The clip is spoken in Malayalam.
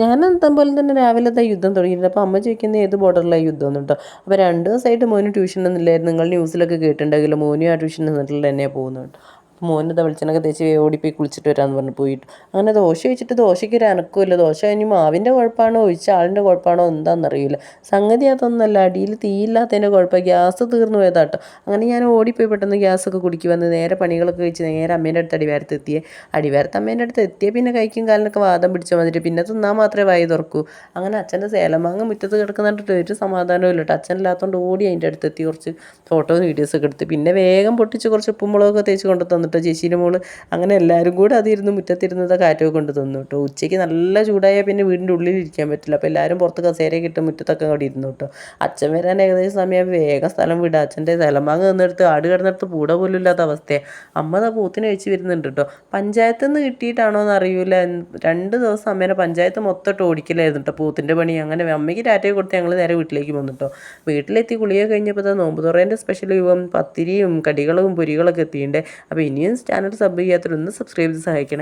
ഞാൻ അതുപോലെ പോലെ തന്നെ രാവിലത്തെ യുദ്ധം തുടങ്ങിയിട്ടുണ്ട്. അപ്പോൾ അമ്മ ചോദിക്കുന്നത് ഏത് ബോർഡറിലാണ് യുദ്ധം എന്ന് കേട്ടോ അപ്പോൾ രണ്ട് ദിവസമായിട്ട് മോന് ട്യൂഷൻ ഒന്നുമില്ലായിരുന്നു നിങ്ങൾ ന്യൂസിലൊക്കെ കേട്ടിട്ടുണ്ടെങ്കിൽ മോനും ആ ട്യൂഷൻ നിന്നിട്ടുള്ള തന്നെയാണ് പോകുന്നത് മോനിതാ വെളിച്ചെണ്ണൊക്കെ തേച്ച് ഓടിപ്പോയി കുളിച്ചിട്ട് വരാമെന്ന് പറഞ്ഞ് പോയിട്ട്. അങ്ങനെ ദോശ ഒഴിച്ചിട്ട് ദോശയ്ക്ക് ഒരു അനക്കുമില്ല. ദോശ കഴിഞ്ഞ് മാവിന്റെ കുഴപ്പമാണോ ഒഴിച്ച ആളിന്റെ കുഴപ്പമാണോ എന്താണെന്നറിയില്ല സംഗതി അതൊന്നല്ല. അടിയിൽ തീയില്ലാത്തതിന്റെ കുഴപ്പം. ഗ്യാസ് തീർന്നു പോയതാട്ടോ. അങ്ങനെ ഞാൻ ഓടിപ്പോയി പെട്ടെന്ന് ഗ്യാസൊക്കെ കുടിക്കി വന്ന് നേരെ പണികളൊക്കെ കഴിച്ച് നേരെ അമ്മേന്റെ അടുത്ത് അടിവാരത്ത് എത്തിയേ. അടിവാരത്ത് അമ്മേന്റെ അടുത്ത് എത്തിയേ പിന്നെ കൈക്കും കാലിനൊക്കെ വാദം പിടിച്ച മാതിരി പിന്നെ തിന്നാൽ മാത്രമേ വായി തുറക്കൂ. അങ്ങനെ അച്ഛന്റെ സേലമാങ്ങ മുറ്റത്ത് കിടക്കുന്നിട്ട് ഒരു സമാധാനവും ഇല്ല അച്ഛനില്ലാത്തതുകൊണ്ട് ഓടി അതിന്റെ അടുത്ത് എത്തി കുറച്ച് ഫോട്ടോയും വീഡിയോസൊക്കെ എടുത്ത്. പിന്നെ വേഗം പൊട്ടിച്ച് കുറച്ച് ഉപ്പും മുളകൊക്കെ തേച്ച് കൊണ്ടു തന്നിട്ടോ ചേച്ചീന്റെ മോൾ. അങ്ങനെ എല്ലാവരും കൂടെ അതിരുന്ന് മുറ്റത്തിരുന്നത് കാറ്റൊക്കെ കൊണ്ട് തന്നു കേട്ടോ. ഉച്ചയ്ക്ക് നല്ല ചൂടായാൽ പിന്നെ വീടിന്റെ ഉള്ളിൽ ഇരിക്കാൻ പറ്റില്ല. അപ്പോൾ എല്ലാവരും പുറത്ത് കസേരയൊക്കെ ഇട്ട് മുറ്റത്തൊക്കെ അവിടെ ഇരുന്നു കേട്ടോ. അച്ഛൻ വരാൻ ഏകദേശം സമയം വേഗം സ്ഥലം വിടുക അച്ഛന്റെ സ്ഥലമാങ്ങ നിന്നെടുത്ത് ആട് കിടന്നെടുത്ത് പൂട പോലും ഇല്ലാത്ത അവസ്ഥയാണ് അമ്മ ദാ പൂത്തിന് കഴിച്ച് വരുന്നുണ്ട് കേട്ടോ. പഞ്ചായത്തിൽ നിന്ന് കിട്ടിയിട്ടാണോ എന്ന് അറിയില്ല രണ്ട് ദിവസം അമ്മേനെ പഞ്ചായത്ത് മൊത്തമായിട്ട് ഓടിക്കലായിരുന്നു കേട്ടോ പൂത്തിന്റെ പണി. അങ്ങനെ അമ്മയ്ക്ക് ഡാറ്റയെ കൊടുത്ത് ഞങ്ങൾ നേരെ വീട്ടിലേക്ക് വന്നു കേട്ടോ. വീട്ടിലെത്തി കുളിയൊക്കെ കഴിഞ്ഞപ്പോൾ നോമ്പ് തുറേന്റെ സ്പെഷ്യൽ വിഭവം പത്തിരിയും കടികളും പൊരികളൊക്കെ എത്തിയിട്ടുണ്ട് അപ്പോൾ ഇനിയും ചാനൽ സബ് ചെയ്യാത്തവരൊന്ന് സബ്സ്ക്രൈബ് ചെയ്ത് സഹായിക്കണം.